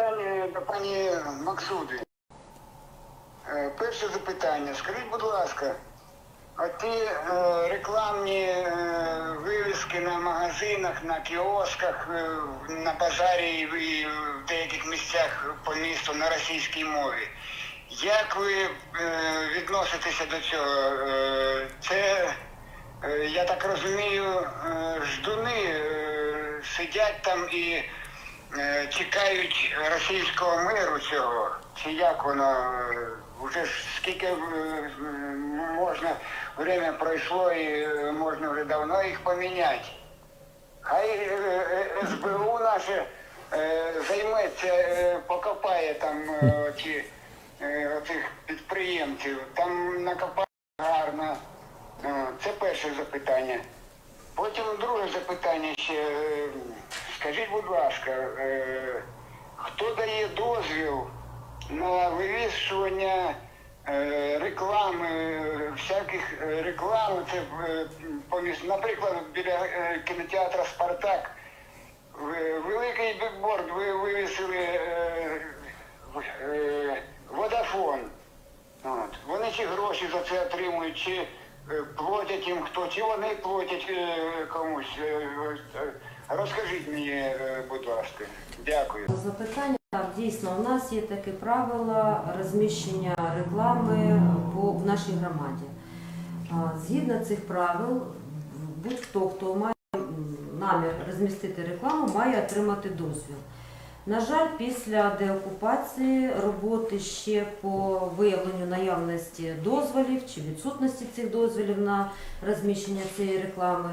Питання до пані Максуди. Е, Перше запитання. Скажіть, будь ласка, а ті е, рекламні е, вивіски на магазинах, на кіосках, на базарі і в- деяких місцях по місту на російській мові. Як ви відноситеся до цього? Це, я так розумію, ждуни сидять там і чекають російського миру цього. Чи як воно? е, Уже ж скільки е, можна время пройшло і е, можна вже давно їх поміняти. Хай е, е, СБУ наше е, займеться, е, покопає там е, е, оцих підприємців. Там накопає гарно. Це перше запитання. Потім друге запитання ще. Скажіть, будь ласка, е, хто дає дозвіл на вивішування е, реклами, е, всяких е, реклам, це е, поміж- наприклад, біля е, кінотеатра Спартак великий бікборд ви вивісили е, е, Водафон. От. Вони чи гроші за це отримують, чи платять їм хто, чи вони платять е, комусь. Е, е, Розкажіть мені, е, будь ласка. Дякую. Запитання так, дійсно, у нас є таке правило розміщення реклами в нашій громаді. Згідно цих правил, будь-хто, хто має намір розмістити рекламу, має отримати дозвіл. На жаль, після деокупації роботи ще по виявленню наявності дозволів чи відсутності цих дозволів на розміщення цієї реклами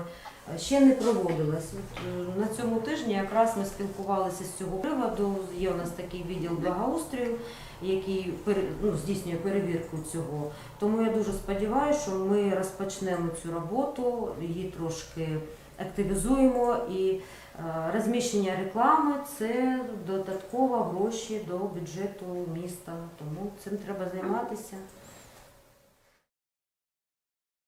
е, ще не проводилось. От, е, На цьому тижні якраз ми спілкувалися з цього приводу. Є у нас такий відділ благоустрою, який ну, здійснює перевірку цього. Тому я дуже сподіваюся, що ми розпочнемо цю роботу, її трошки активізуємо і е, розміщення реклами це додатково гроші до бюджету міста. Тому цим треба займатися.